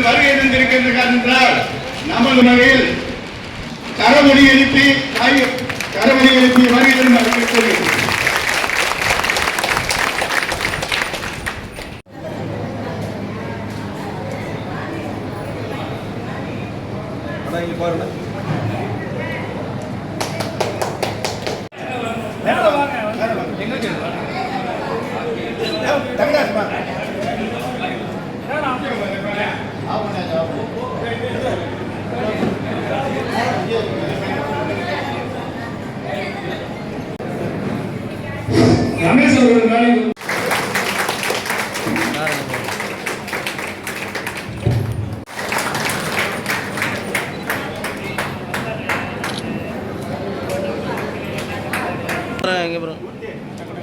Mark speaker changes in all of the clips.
Speaker 1: இன்று வருகை தந்திருக்கின்றார் என்றால் நமது வகையில் கரமொழி எழுப்பி தாய் கரமொழி எழுப்பி வருகை தரும் அறிவிக்கிறேன்
Speaker 2: அண்ணா இங்க பாருங்க
Speaker 1: ரமேஷ் அவர்கள்
Speaker 3: பாருங்க இங்கே பாருங்க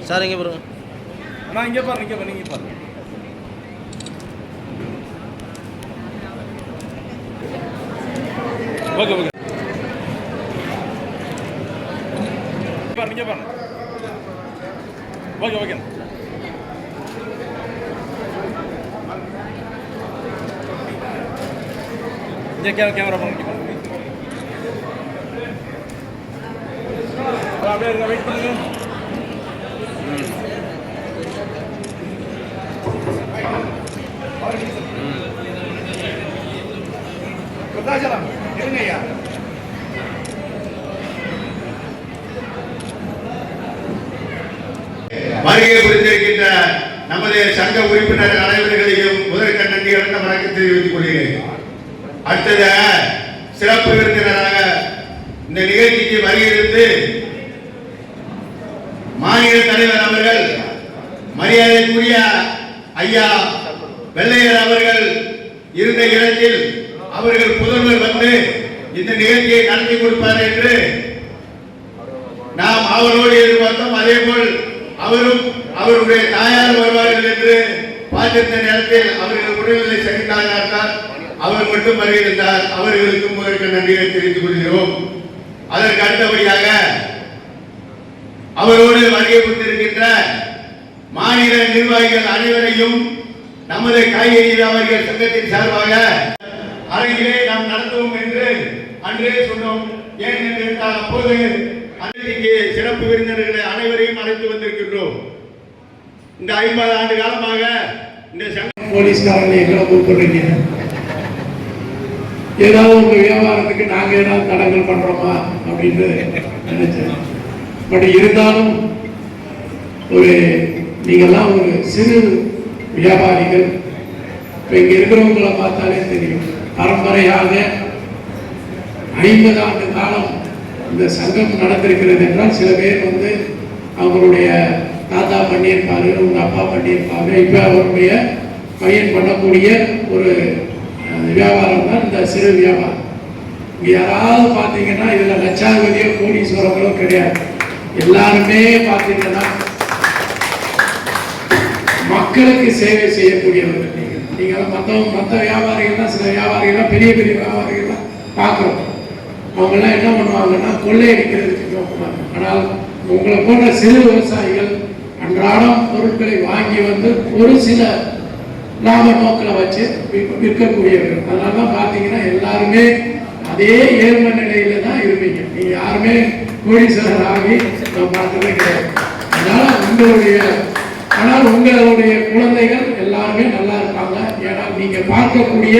Speaker 3: சார் இங்கே பாருங்க
Speaker 2: அண்ணா இங்க பாருங்க இங்க பாருங்க இங்க பாருங்க ஓகே ஓகே பாருங்க இங்க பாருங்க ஓகே ஓகே இங்க கே கேமரா பண்ணுங்க இங்க பாருங்க. அப்படியே இருங்க வெயிட் பண்ணுங்க
Speaker 1: விருத்தாச்சலம் இருங்க ஐயா வருகை புரிந்திருக்கின்ற நமது சங்க உறுப்பினர் அனைவர்களையும் முதற்க நன்றி கலந்த வணக்கம் தெரிவித்துக் கொள்கிறேன். அடுத்தது சிறப்பு விருந்தினராக இந்த நிகழ்ச்சிக்கு வருகிறது மாநில தலைவர் அவர்கள் மரியாதைக்குரிய ஐயா வெள்ளையர் அவர்கள் இருந்த இடத்தில் அவர்கள் புதல்வர் வந்து இந்த நிகழ்ச்சியை நடத்தி கொடுப்பார் என்று நாம் அவரோடு எதிர்பார்த்தோம். அதே போல் அவரும் அவருடைய தாயார் வருவார்கள் என்று பார்த்திருந்த நேரத்தில் அவர்கள் உடல்நிலை சரியில்லாதார் அவர் மட்டும் வருகிறார். அவர்களுக்கும் முதற்கு நன்றியை தெரிவித்துக் கொள்கிறோம். அதற்கு அடுத்தபடியாக அவரோடு வருகை கொண்டிருக்கின்ற மாநில நிர்வாகிகள் அனைவரையும் நமது காய்கறி வியாபாரிகள் சங்கத்தின் சார்பாக அரங்கிலே நாம் நடத்துவோம் என்று அன்றே சொன்னோம். ஏன் என்று அப்போது இங்கே சிறப்பு விருந்தினர்களை அனைவரையும் அழைத்து வந்திருக்கின்றோம். இந்த ஐம்பது ஆண்டு காலமாக இந்த சங்க
Speaker 4: எங்களை கூப்பிடுறீங்க ஏதாவது உங்க வியாபாரத்துக்கு நாங்க ஏதாவது தடங்கள் பண்றோமா அப்படின்னு நினைச்சேன். பட் இருந்தாலும் ஒரு நீங்கெல்லாம் ஒரு சிறு வியாபாரிகள். இப்போ இங்க இருக்கிறவங்களை பார்த்தாலே தெரியும். பரம்பரையாக ஐம்பது ஆண்டு காலம் இந்த சங்கம் நடந்திருக்கிறது என்றால் சில பேர் வந்து அவங்களுடைய தாத்தா பண்ணியிருப்பாரு உங்கள் அப்பா பண்ணியிருப்பாங்க இப்போ அவருடைய பையன் பண்ணக்கூடிய ஒரு வியாபாரம் தான் இந்த சிறு வியாபாரம். யாராவது பார்த்தீங்கன்னா இதில் லட்சாதிபதியோ கோடீஸ்வரங்களோ கிடையாது. எல்லாருமே பார்த்தீங்கன்னா மக்களுக்கு சேவை செய்யக்கூடியவர்கள் நீங்கள் நீங்கள் மற்றவங்க மற்ற வியாபாரிகள்லாம் சில வியாபாரிகள்லாம் பெரிய பெரிய வியாபாரிகள்லாம் பார்க்குறோம். அவங்கெல்லாம் என்ன பண்ணுவாங்கன்னா கொள்ளையடிக்கிறதுக்கு நோக்குவாங்க ஆனால் உங்களை போன்ற சிறு விவசாயிகள் அன்றாடம் பொருட்களை வாங்கி வந்து ஒரு சில லாப நோக்கில் வச்சு விற்கக்கூடியவர்கள். அதனால தான் பார்த்தீங்கன்னா எல்லாருமே அதே ஏழ்மை நிலையில தான் இருப்பீங்க. நீங்கள் யாருமே கோடீஸ்வரர் ஆகி நான் பார்த்ததே கிடையாது. அதனால் உங்களுடைய ஆனால் உங்களுடைய குழந்தைகள் எல்லாருமே நல்லா இருப்பாங்க. ஏன்னா நீங்கள் பார்க்கக்கூடிய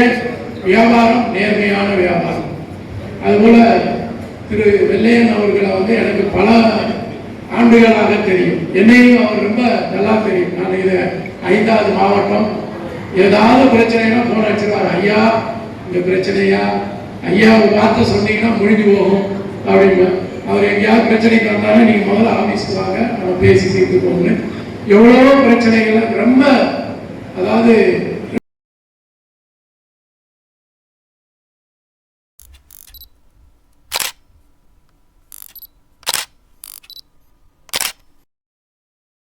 Speaker 4: வியாபாரம் நேர்மையான வியாபாரம். அதுபோல திரு வெள்ளையன் அவர்களை வந்து எனக்கு பல ஆண்டுகளாக தெரியும். என்னையும் அவர் ரொம்ப நல்லா தெரியும். நான் இது ஐந்தாவது மாவட்டம் ஏதாவது பிரச்சனைனா போன் அடிச்சிருவார். ஐயா இந்த பிரச்சனையா? ஐயா ஒரு வார்த்தை சொன்னீங்கன்னா முடிஞ்சு போகும் அப்படின்னு. அவர் எங்கேயாவது பிரச்சனைக்கு வந்தாலும் நீங்க முதல்ல ஆபீஸ்க்கு வாங்க. நம்ம பேசி தீர்த்துக்கோங்க எவ்வளவோ பிரச்சனைகள் ரொம்ப அதாவது